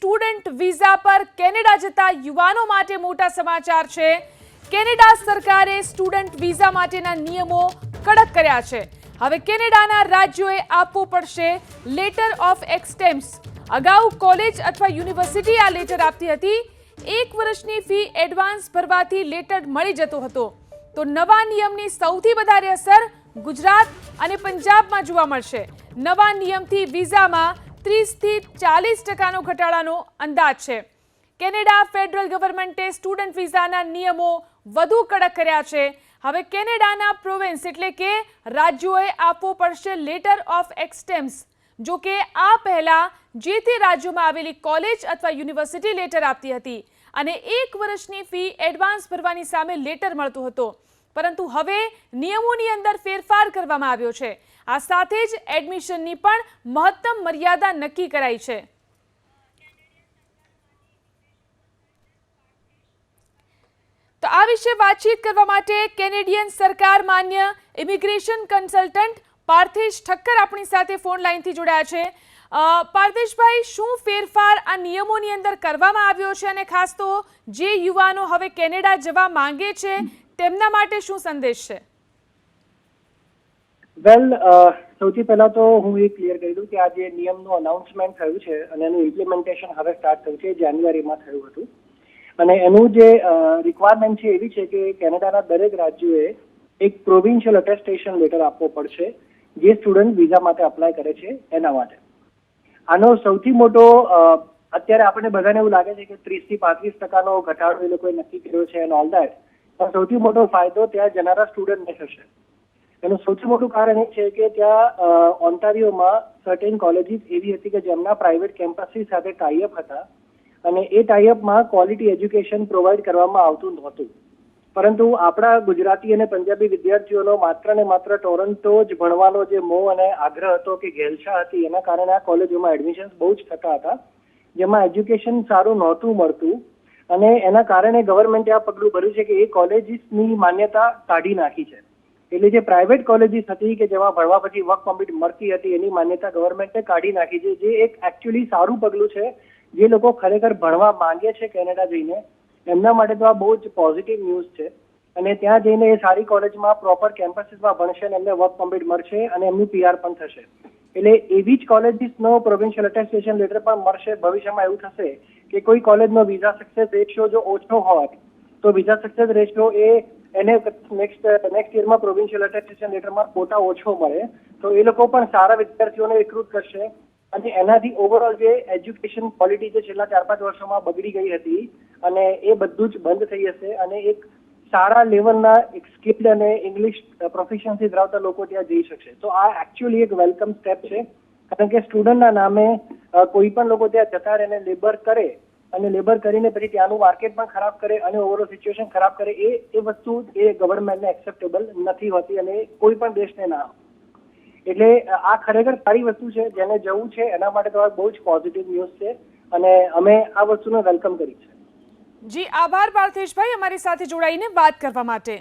Student visa પર Canada જતા યુવાનો માટે મોટા સમાચાર છે. કેનેડા સરકારે સ્ટુડન્ટ વિઝા માટેના નિયમો કડક કર્યા છે. હવે કેનેડાના રાજ્યોએ આપવું પડશે લેટર ઓફ એક્સટેમ્સ અગાઉ કોલેજ અથવા યુનિવર્સિટી આ લેટર આપતી હતી. એક વર્ષની ફી એડવાન્સ ભરવાથી લેટર મળી જતો હતો. તો નવા નિયમની સૌથી વધારે અસર ગુજરાત અને પંજાબમાં જોવા મળશે. નવા નિયમથી વિઝામાં ત્રીસથી ચાલીસ ટકાનો ઘટાડાનો અંદાજ છે. કેનેડા ફેડરલ ગવર્મેન્ટે સ્ટુડન્ટ વિઝાના નિયમો વધુ કડક કર્યા છે. હવે કેનેડાના પ્રોવિન્સ એટલે કે રાજ્યોએ આપવો પડશે લેટર ઓફ એક્સટેમ્સ જો કે આ પહેલાં જે તે રાજ્યોમાં આવેલી કોલેજ અથવા યુનિવર્સિટી લેટર આપતી હતી અને એક વર્ષની ફી એડવાન્સ ભરવાની સામે લેટર મળતો હતો. પરંતુ હવે નિયમોની અંદર ફેરફાર કરવામાં આવ્યો છે. આ સાથે જ એડમિશનની પણ મહત્તમ મર્યાદા નક્કી કરાઈ છે. તો આ વિશે વાતચીત કરવા માટે કેનેડિયન સરકાર માન્ય ઇમિગ્રેશન કન્સલ્ટન્ટ પાર્થેશ ઠક્કર આપણી સાથે ફોન લાઈનથી જોડાયા છે. પાર્થેશભાઈ, શું ફેરફાર આ નિયમોની અંદર કરવામાં આવ્યો છે અને ખાસ તો જે યુવાનો હવે કેનેડા જવા માંગે છે, તેમના માટે શું સંદેશ છે? વેલ સૌથી પહેલા તો હું એ ક્લિયર કરી દઉં કે આ જે નિયમનું અનાઉન્સમેન્ટ થયું છે અને એનું ઇમ્પ્લિમેન્ટેશન હવે સ્ટાર્ટ થયું છે જાન્યુઆરીમાં થયું હતું. અને એનું જે રિક્વાયરમેન્ટ છે એવી છે કે કેનેડાના દરેક રાજ્યોએ એક પ્રોવિન્શિયલ અટેસ્ટેશન લેટર આપવો પડશે જે સ્ટુડન્ટ વિઝા માટે અપ્લાય કરે છે એના માટે. આનો સૌથી મોટો અત્યારે આપણને બધાને એવું લાગે છે કે ત્રીસથી પાંત્રીસ ટકાનો ઘટાડો એ લોકોએ નક્કી કર્યો છે એન્ડ ઓલ દેટ પણ સૌથી મોટો ફાયદો ત્યાં જનારા સ્ટુડન્ટને થશે. એનું સૌથી મોટું કારણ એ છે કે ત્યાં ઓન્ટારિયોમાં સર્ટેન કોલેજીસ એવી હતી કે જેમના પ્રાઇવેટ કેમ્પસની સાથે ટાઈઅપ હતા અને એ ટાઈઅપમાં ક્વોલિટી એજ્યુકેશન પ્રોવાઈડ કરવામાં આવતું નહોતું. પરંતુ આપણા ગુજરાતી અને પંજાબી વિદ્યાર્થીઓનો માત્ર ને માત્ર ટોરન્ટો જ ભણવાનો જે મોહ અને આગ્રહ હતો કે ઘેલછા હતી, એના કારણે આ કોલેજોમાં એડમિશન બહુ જ થતા હતા, જેમાં એજ્યુકેશન સારું નહોતું મળતું અને એના કારણે ગવર્મેન્ટે આ પગલું ભર્યું છે કે એ કોલેજીસની માન્યતા કાઢી નાખી છે. એટલે જે પ્રાઇવેટ કોલેજીસ હતી કે જેમાં ભણવા પછી વર્ક પરમિટ મળતી હતી, એની માન્યતા ગવર્મેન્ટે કાઢી નાખી છે. જે એક એકચ્યુઅલી સારું પગલું છે, જે લોકો ખરેખર ભણવા માંગે છે કેનેડા જઈને, એમના માટે તો આ બહુ જ પોઝિટિવ ન્યૂઝ છે. અને ત્યાં જઈને એ સારી કોલેજમાં પ્રોપર કેમ્પસીસમાં ભણશે અને એમને વર્ક પરમિટ મળશે અને એમનું પીઆર પણ થશે. એટલે એવી જ કોલેજીસનો પ્રોવિન્શિયલ એટેસ્ટેશન લેટર પણ મળશે. ભવિષ્યમાં એવું થશે કે કોઈ કોલેજનો વિઝા સક્સેસ રેશિયો જો ઓછો હોય તો વિઝા સક્સેસ રેશિયો એ એને નેક્સ્ટ નેક્સ્ટ યરમાં પ્રોવિન્શિયલ અટેસ્ટેશન લેટરમાં કોટા ઓછો મળે. તો એ લોકો પણ સારા વિદ્યાર્થીઓને રિક્રુટ કરશે. અને એનાથી ઓવરઓલ જે એજ્યુકેશન ક્વોલિટી જે છેલ્લા ચાર પાંચ વર્ષોમાં બગડી ગઈ હતી અને એ બધું જ બંધ થઈ જશે અને એક સારા લેવલના એક સ્કિલ્ડ અને ઇંગ્લિશ પ્રોફેશનથી ધરાવતા લોકો ત્યાં જઈ શકશે. તો આ એકચ્યુઅલી એક વેલકમ સ્ટેપ છે. કારણ કે સ્ટુડન્ટના નામે કોઈ પણ લોકો ત્યાં જતા રહે લેબર કરે અને લેબર કરીને પછી ત્યાંનું માર્કેટ પણ ખરાબ કરે અને ઓવરઓલ સિચ્યુએશન ખરાબ કરે, એ એ વસ્તુ એ ગવર્મેન્ટને એક્સેપ્ટેબલ નથી હોતી અને કોઈ પણ દેશને ના એટલે આ ખરેખર સારી વસ્તુ છે, જેને જવું છે, એના માટે તો બહુ જ પોઝિટિવ ન્યૂઝ છે અને અમે આ વસ્તુને વેલકમ કરી છે જી, આભાર પાર્થેશભાઈ અમારી સાથે જોડાઈને વાત કરવા માટે.